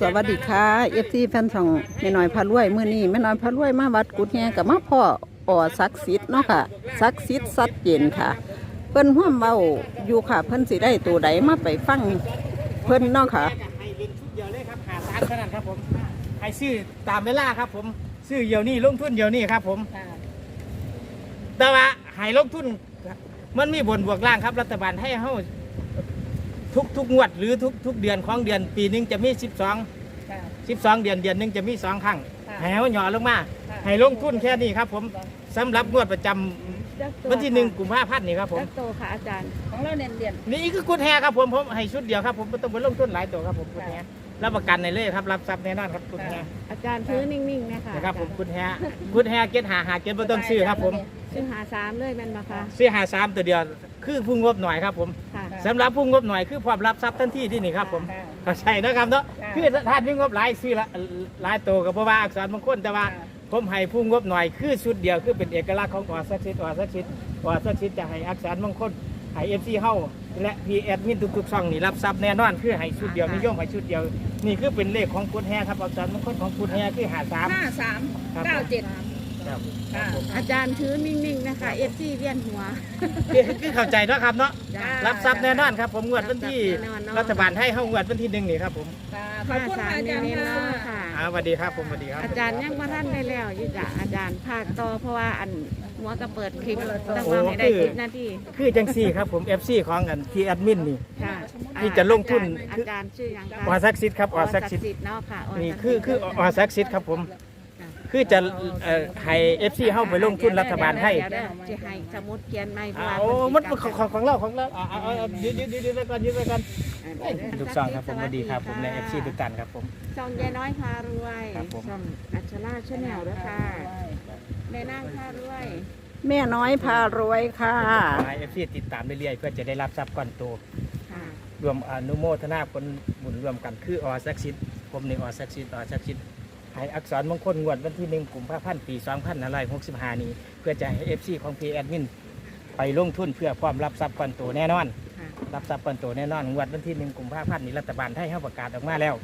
สวัสดีค่ะเอฟซีแฟนช่องแม่น้อยพารวยมื้อนี้แม่น้อยพารวยมาวัดกุดแฮกับมาพ่ออ่อศักดิ์สิทธิ์เนาะค่ะศักดิ์สิทธิ์สัดเจนค่ะ เพิ่นห่วมเว้าอยู่ค่ะ เพิ่นสิได้ตัวใดมาไปฟังเพิ่นเนาะค่ะให้เล่นชุดเดียวเลยครับหาสามเท่านั้นครับผมให้ซื้อตามเวลาครับผมซื้อเดียวนี้ลงทุนเดียวนี้ครับผม แต่ว่าให้ลงทุนมันมีบนบวกล่างครับรัฐบาลให้เฮา ทุกทุกงวดหรือทุกทุกเดือนของเดือนปีหนึงจะมี 12 12 เดือนเดือนหนึงจะมีสองครั้งค่ะให้เฮาหย่อลงมาค่ะให้ลงทุนแค่นี้ครับ ผมสำหรับงวดประจำวันที่หนึ่งกุมภาพันธ์นี่ครับผม จักโตค่ะอาจารย์ ของเราเน้นเรียน นี่คือกุญแฮครับผมผมให้ชุดเดียวครับผมไม่ต้องไปลงทุนหลายตัวครับผมกุญแฮรับประกันในเลยครับรับทรัพย์แน่นอนครับกุญแฮอาจารย์ถือนิ่งๆนะคะนะครับผมกุญแฮกุญแฮเก็ตหาหาเก็ตไม่ต้องซื้อครับผม ซื้อหาสามเลยแม่นมาคะซื้อหาสามตัวเดียวคือผู้งบหน่อยครับผมค่ะ สำหรับผู้งบหน่อยคือพร้อมรับทรัพย์ทันทีที่นี่ครับผมเข้าใจนะครับเนาะคือท่านมีงบหลายซื้อละหลายตัวกับเพราะว่าอักษรมงคลแต่ว่าผมให้ผู้งบหน่อยคือชุดเดียวคือเป็นเอกลักษณ์ของออสักชิดออสักชิดออสักชิดจะให้อักษรมงคลให้เอฟซีเฮาและพีแอดมินทุกๆช่องนี่รับทรัพย์แน่นอนคือให้ชุดเดียวนิยมให้ชุดเดียวนี่คือเป็นเลขของคุณแฮครับอักษรมงคลของคุณแฮคือหาสามห้าสามครับเก้าเจ็ด ครับค่ะอาจารย์ถือนิ่งๆนะคะเอฟซีเวียนหัวคือคือเข้าใจเนาะครับเนาะจ้ารับทรัพย์แน่นอนครับ ผมงวดวันที่รับทรัพย์แน่นอนเนอะรัฐบาลให้เฮางวดวันที่หนึ่งนี่ครับผมขอบคุณค่ะอาจารย์ค่ะ อ่าสวัสดีครับผมสวัสดีครับ อาจารย์ยังมาท่านได้แล้วอยี่จ้ะอาจารย์ภาคต่อเพราะว่าอันหัวก็เปิดคลิปต้องว่าให้ได้คลิปหน้าที่คือจังซี่ครับผม FC ของกันที่แอดมินนี่ ค่ะที่จะลงทุน อาจารย์ชื่อหยังคะออศักดิ์สิทธิ์ครับออศักดิ์สิทธิ์เนาะค่ะนี่คือคือออศักดิ์สิทธิ์ครับผม คือจะเอ่อให้ FC เฮาไปลงทุนรัฐบาลให้เดี๋ยวเดี๋ยวจะให้สมุดเขียนไม่เพราะอ้าว่าวมันของของของเราของเราอ่าเอาเอายืดยืดยืดยืดไปก่อนยืดไปก่อนทุกช่องครับผมสวัสดีครับผมใน FC ทุกท่านครับผมช่องยายน้อยพารวยครับผมช่องอัชราชาแนลด้วยค่ะแม่นางพารวยแม่น้อยพารวยค่ะให้ FC ติดตามเรื่อยๆเพื่อจะได้รับทรัพย์ก้อนโตค่ะ รวมอนุโมทนาผลบุญรวมกันคืออศักดิ์สิทธิ์ผมนี่อศักดิ์สิทธิ์อศักดิ์สิทธิ์ ให้อักษรมงคลงวดวันที่หนึ่งกุมภาพันธ์ปี2565นี้ เพื่อจะให้เอฟซีของพีแอดมินไปลงทุนเพื่อพร้อมรับทรัพย์ก้อนโตแน่นอน ค่ะรับทรัพย์ก้อนโตแน่นอนงวดวันที่หนึ่งกุมภาพันธ์นี้รัฐบาลให้เขาประกาศออกมาแล้ว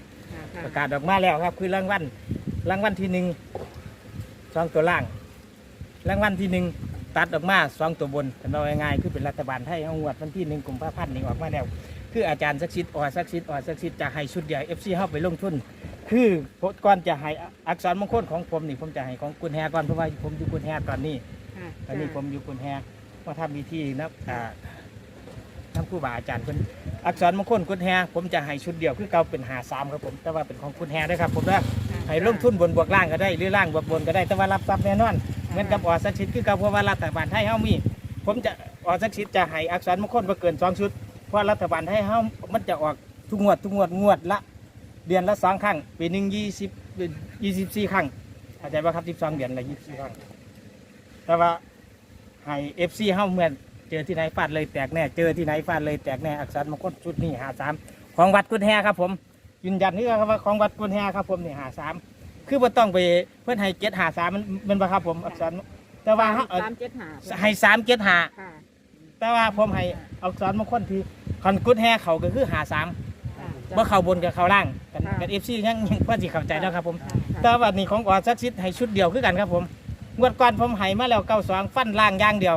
ค่ะประกาศออกมาแล้วครับ คือรางวัลรางวัลที่หนึ่งสองตัวล่างรางวัลที่หนึ่งตัดออกมาสองตัวบนแต่เราง่ายๆคือเป็นรัฐบาลให้เอางวดวันที่หนึ่งกุมภาพันธ์นี้ออกมาแล้ว คืออาจารย์ศักดิ์สิทธิ์อศักดิ์สิทธิ์อศักดิ์สิทธิ์จะให้ชุดเดียวเอฟซีเข้าไปลงทุน คือก่อนจะให้อักษรมงคลของผมนี่ผมจะให้ของกุญแฮก่อนเพราะว่าผมอยู่กุญแฮตอนนี้ค่ะตอนนี้ผมอยู่กุญแฮมาทำพิธีนับอ่าน้ำผู้บาอาจารย์เพิ่นอักษรมงคลกุญแฮผมจะให้ชุดเดียวคือเก่าเป็นหาสามครับผมแต่ว่าเป็นของกุญแฮด้วยครับผมนะให้ลงทุนบนบวกล่างก็ได้หรือล่างบวกบนก็ได้แต่ว่ารับทรัพย์แน่นอนเหมือนกับอศักดิ์สิทธิ์คือเก่าเพราะว่ารัฐบาลให้เฮามี ผมจะอศักดิ์สิทธิ์จะให้อักษรมงคลบ่เกินสองชุดเพราะรัฐบาลให้เฮามันจะออกทุกงวดทุกงวดงวดละ เดือนละสองครั้งปีหนึ่งยี่สิบยี่สิบสี่ครั้งเข้าใจป่ะครับสิบสองเดือนละยี่สิบสี่ครั้งแต่ว่าให้เอฟซีเฮาเหมือนเจอที่ไหนฟาดเลยแตกแน่เจอที่ไหนฟาดเลยแตกแน่อักษรมงคลชุดนี้หาสามของวัดกุญแฮครับผมยืนยันนี่ครับว่าของวัดกุญแฮครับผมนี่หาสามคือบ่ต้องไปเพื่อนให้เจ็ดหาสามมันเป็นป่ะครับผมอักษรแต่ว่าเฮาเอ่อสามเจ็ดหาให้สามเจ็ดหาค่ะแต่ว่าผมให้อักษรมงคลที่คอนกุญแฮเขาก็คือหาสามค่ะเมื่อเข้าบนกับเข้าล่าง กันค่ะกันเอฟซียังยังเพื่อสิเข้าใจเนาะครับผมค่ะแต่ว่านี่ของออสักชิดให้ชุดเดียวคือกันครับผมงวดก่อนผมให้มาแล้วเก้าสองฟันล่างอย่างเดียว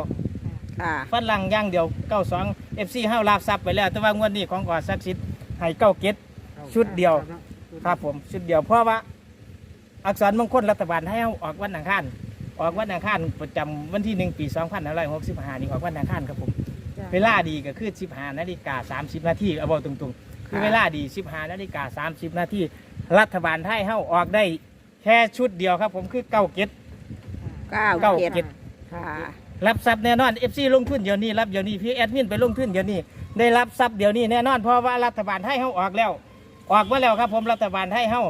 ค่ะฟันล่างอย่างเดียวเก้าสองเอฟซีห้าลาบซับไปแล้ว แต่ว่างวดนี้ของออสักชิดให้เก้าเก็ดชุดเดียวครับผมชุดเดียวเพราะว่า อักษรมงคลรัฐบาลให้เอาออกวันอังคารออกวันอังคารประจำวันที่หนึ่งปีสองพันห้าร้อยหกสิบห้านี่ออกวันอังคารครับผมจ้ะเวลาดีก็คือสิบห้านาฬิกาสามสิบนาทีเอาบอกตรงๆ คือเวลาดีสิบห้านาฬิกาสามสิบนาทีรัฐบาลไทยเฮาออกได้แค่ชุดเดียวครับ ผมคือเก้าเก็ตเก้าเก้าเจ็ดเจ็ดค่ะรับทรัพย์แน่นอนเอฟซีลงทุนเดี๋ยวนี้รับเดี๋ยวนี้พี่แอดมินไปลงทุนเดี๋ยวนี้ได้รับทรัพย์เดี๋ยวนี้แน่นอนเพราะว่ารัฐบาลไทยเฮาออกแล้ว ออกมาแล้วครับ ผมรัฐบาลไทยเฮา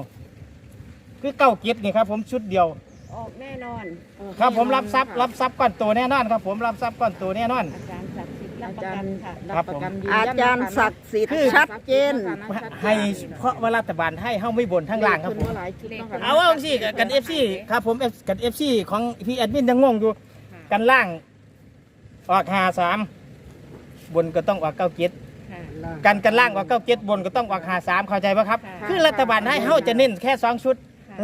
คือเก้าเก็ตนี่ครับ ผมชุดเดียวออกแน่นอน ครับผมรับทรัพย์รับทรัพย์ก้อนโตแน่นอนครับ ผมรับทรัพย์ก้อนโตแน่นอนอาจาร ย์ศักดิ์สิทธิ์รับประกันค่ะครับผมอาจารย์ศักดิ์สิทธิ์คือชัดเจน ให้เพราะว่ารัฐบาลไทยเฮาไม่บ่นทั้งล่างครับผมหลายชุดต้องเอาว่าสิกันเอฟซีครับผม F กันเอฟซีของพี่แอดมินยังงงอยู่กันล่างออกหาสามบนก็ต้องออกเก้าเจ็ดค่ะกันกันล่างออกเก้าเจ็ดบนก็ต้องออกหาสามเข้าใจปะครับ คือรัฐบาลให้เฮาจะเน้นแค่สองชุด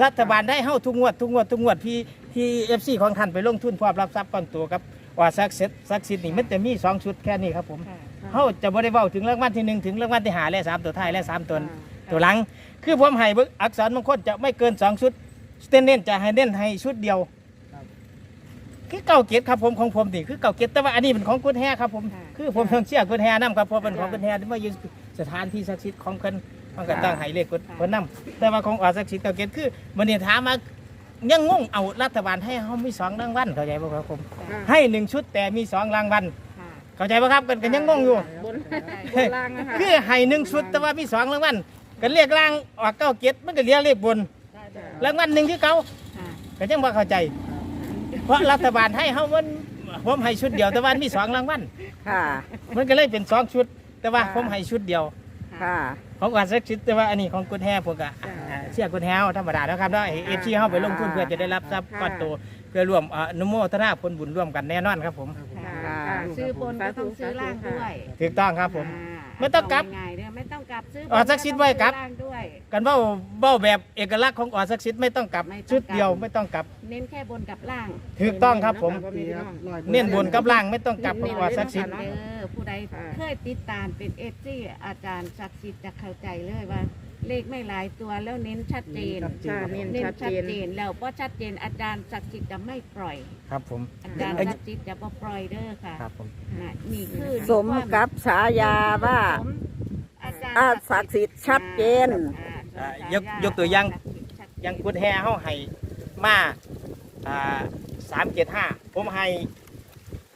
รัฐบาลได้เฮาทุกงวดทุกงวดทุกงวดพี่ที่เอฟซีของท่านไปลงทุนพร้อมรับทรัพย์ก้อนตัวครับ ว่าซักเซ็ตซักซิดนี่มันจะมีสองชุดแค่นี้ครับผมค่ะเฮาจะบ่ได้เว้าถึงรางวัลที่หนึ่งถึงรางวัลที่หาและสามตัวท้ายและสามตัวตัวหลัง คือผมให้เบิ่งอักษรมงคลจะไม่เกินสองชุดเน้นๆจะให้เน้นให้ชุดเดียวคือเก่าเกียรติครับผมของผมนี่คือเก่าเกียรติแต่ว่าอันนี้เป็นของกุญแฮครับผมค่ะคือผมเพิ่งเชื่อกุญแฮนํครับเพราะเป็นของกุญแฮที่มาอยู่สถานที่ศักดิ์สิทธิ์ของเพิ่นมันก็ต้องให้เลขกุญเพิ่นนํแต่ว่าของอาศักดิ์สิทธิ์เก่าเกียรติคือมื้อนี้ถามมา ยังงงเอารัฐบาลให้เฮามีสองรางวัลเข้าใจบ่ครับผม ค่ะให้หนึ่งชุดแต่มีสองรางวัลค่ะเข้าใจบ่ครับกันกันยังงงอยู่ บนบนล่างนะคะคือให้หนึ่งชุดแต่ว่ามีสองรางวัลกันเรียกรางออกเก้าเกียรติมันก็เรียกเลขบนรางวัลหนึ่งคือเก่าค่ะก็ยังบ่เข้าใจ เพราะรัฐบาลให้เฮามันผมให้ชุดเดียวแต่ว่ามีสองรางวัลค่ะมันก็เลยเป็นสองชุด แต่ว่าผมให้ชุดเดียวค่ะ ของการสักชุดแต่ว่าอันนี้ของกุญแฮผมก็อ่า เชื่อกุญแฮเอาธรรมดานะครับเนาะเอฟซีเฮาไปลงทุนเพื่อจะได้รับทรัพย์ก้อนโตเพื่อร่วมอนุโมทนาผลบุญร่วมกันแน่นอนครับผมค่ะค่ะค่ะซื้อบนก็ต้องซื้อล่างด้วยถูกต้องครับผมอ่าไม่ต้องกลับเาง่ายๆเด้อไม่ต้องกลับซื้ออ๋อสักชิ้นไว้กลับซื้อล่างด้วยกันเบ้าเบ้าแบบเอกลักษณ์ของออสักชิดไม่ต้องกลับไม่ต้องกลับชุดเดียวไม่ต้องกลับ เน้นแค่บนกับล่างถูกต้องครับผมเน้นบนกับล่างไม่ต้องกลับของออสักชิดเด้อผู้ใดเคยติดตามเป็นเอฟซีอาจารย์ศักดิ์สิทธิ์จะเข้าใจเลยว่า เลขไม่หลายตัวแล้วเน้นชัดเจนใช่เน้นเน้นชัดชัดเจน เจนแล้วเพราะชัดเจนอาจารย์ศักดิ์สิทธิ์จะไม่ปล่อย ครับผม อาจารย์เอ้ยศักดิ์สิทธิ์จะบ่ปล่อยเด้อค่ะครับผม นะนี่คือสมกับฉายาว่าสมอาจารย์อาศักดิ์สิทธิ์ชัดเจน อ่าอ่าสมยกฉยกตัวอย่างศักดิ์สิทธิ์ชัดเจนยังกุญแฮเฮาให้มาอ่าสามเจ็ดห้าผมให้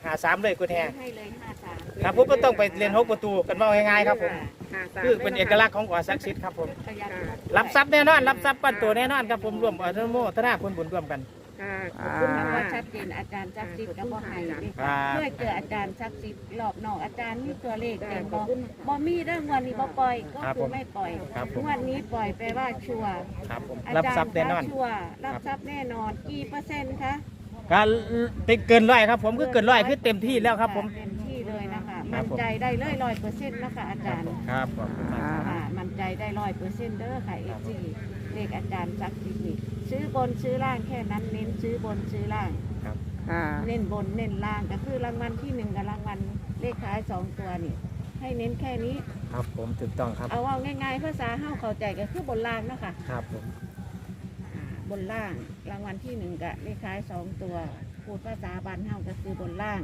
หาสามเลยกุญแฮให้เลยห้าสามครับผมก็ต้องไปเรียนหกประตูกันว่าง่ายๆครับผม ห้าสามคือเป็นเอกลักษณ์ของออสักชิดครับผมประหยัดรับทรัพย์แน่นอนรับทรัพย์ก้อนตัวแน่นอนครับผมร่วมอนุโมทนาผลบุญร่วมกันค่ะขอบอ่าคุณเพราะค่ะว่าชัดเจนอาจารย์ศักดิ์สิทธิ์กับบ่ให้เด้ครับเพื่อเจออาจารย์ศักดิ์สิทธิ์หลอกนอกอาจารย์มีตัวเลขเต็มบ่บ่มีเรื่องวันนี้บ่ปล่อยก็ครับคืผอมไม่ปล่อยครับผมงวันนี้ปล่อยไปว่าชัวร์ครับผมอารับจารย์ทรัพย์แน่นอนชัวร์รับทรัพย์แน่นอนกี่เปอร์เซ็นต์คะการติดเกินร้อยครับผมคือเกินร้อยคือเต็มที่แล้วครับผมเต็ มที่เลยนะคะครัมั่บนผมใจได้เลยร้อยเปอร์เซ็นต์นะคะอาจารย์ครับผมอ่าอ่ามั่นใจได้ร้อยเปอร์เซ็นต์เด้อค่ะเอซีเลขอาจารย์ศักดิ์สิทธิ์นี่ซื้อบนซื้อล่างแค่นั้นเน้นซื้อบนซื้อล่าง ค่ะ เน้นบนเน้นล่างก็คือรางวัลที่หนึ่งกับรางวัลเลขท้ายสองตัวนี่ให้เน้นแค่นี้ ครับผมถูกต้องครับเอาว่าง่ายๆภาษาเฮาเข้าใจก็คือบนล่างเนาะค่ะครับผมอ่าบนล่างรางวัลที่หนึ่งกับเลขท้ายสองตัว พูดภาษาบ้านเฮาก็คือบนล่าง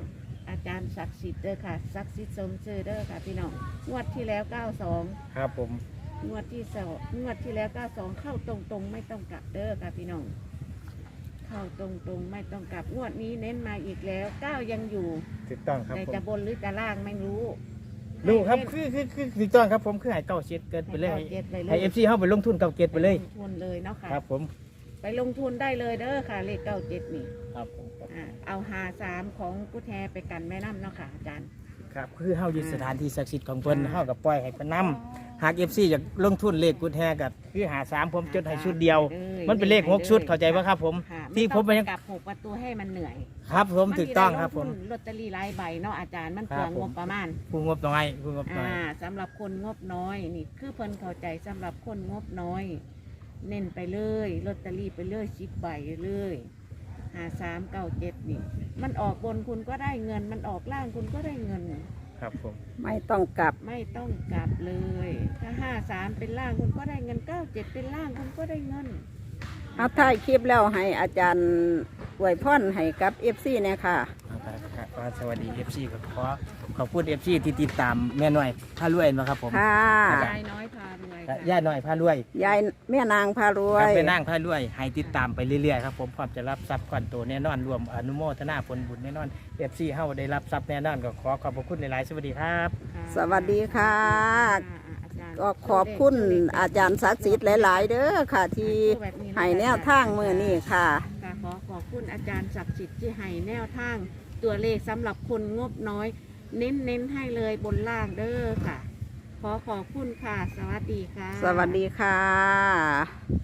อาจารย์ศักดิ์สิทธิ์เด้อค่ะศักดิ์สิทธิ์สมชื่อเด้อค่ะพี่น้องงวดที่แล้ว92ครับผม งวดที่สองงวดที่แล้ว92เข้าตรงๆ ไม่ต้องกลับเด้อค่ะพี่น้องเข้าตรงๆ ไม่ต้องกลับงวดนี้เน้นมาอีกแล้ว9ยังอยู่ถูกต้องครับแต่ผมจะบนหรือจะล่างไม่รู้รู้ครับคือคือคือถูกต้องครับผมคือใหายเก้าเช็ดเกินไปเลยให้เก็บไปเลยให้เอฟซีเข้าไปลงทุนเก้าเกตไปเลย ลงทุนเลยเนาะค่ะ ครับผม ไปลงทุนได้เลยเด้อค่ะเลขเก้าเจ็ดนี่ ครับผม อ่าเอาหาสามของกุแทไปกันแม่น้ำเนาะค่ะอาจารย์ ครับคือเฮาอยู่สถานที่ศักดิ์สิทธิ์ของเพิ่นเฮากับปล่อยให้เพิ่นนํหากเอฟซีอยากลงทุนเลขกุญแจกับคือหาสามผมจดให้ชุดเดียวมันเป็นเลขหกชุดเข้าใจป่ะครับ ผม ค่ะที่ผมไม่ไปต้ยัองงกลับหกประตูให้มันเหนื่อยครับผมถูกต้องครับผม นสิได้ลงทุนลอตเตอรี่หลายใบเนาะอาจารย์มันครัเปลืบองผม งบประมาณ ผู้งบน้อยผู้งบน้อยอ่าสำหรับคนงบน้อยนี่คือเพิ่นเข้าใจสำหรับคนงบน้อย เน้นไปเลยลอตเตอรี่ไปเลยสิบใบเลย หาสามเก้าเจ็ดนี่ มันออกบนคุณก็ได้เงิน มันออกล่างคุณก็ได้เงิน ครับผม ไม่ต้องกลับ ไม่ต้องกลับเลย ถ้าห้าสามเป็นล่างคุณก็ได้เงินเก้าเจ็ดเป็นล่างคุณก็ได้เงิน เอาถ่ายคลิปแล้วให้อาจารย์อวยพรให้กับเอฟซีเนี่ยค่ะครับครับก็สวัสดีเอฟซีครับขอขอบคุณเอฟซีที่ติดตามแม่น้อยพารวยนะครับผม ค่ะยายน้อยพารว ยและค่ะย่าน้อยพารวยยายแม่นางพารวครับย ไปนั่งพารวยให้ติดตามไปเรื่อยๆครับผมพร้อมจะรับทรัพย์ก่อนโตัวแน่นอนรวมอนุโมทนาผลบุญแน่นอนเอฟซีเฮาได้รับทรัพย์แน่นอนก็ขอขอบพระคุณหลายๆสวัสดีครับ สวัสดีค่ะอาจารย์ก็ขอบคุณอาจารย์ศักดิ์สิทธิ์หลาย ๆ เด้อค่ะ ที่ให้แนวทางมือนี้ค่ะ ค่ะขอขอบคุณอาจารย์ศักดิ์สิทธิ์ที่ให้แนวทางตัวเลขสำหรับคนงบน้อย เน้นเน้นๆให้เลยบนล่างเด้อค่ะ ขอขอบคุณค่ะ สวัสดีค่ะ สวัสดีค่ะ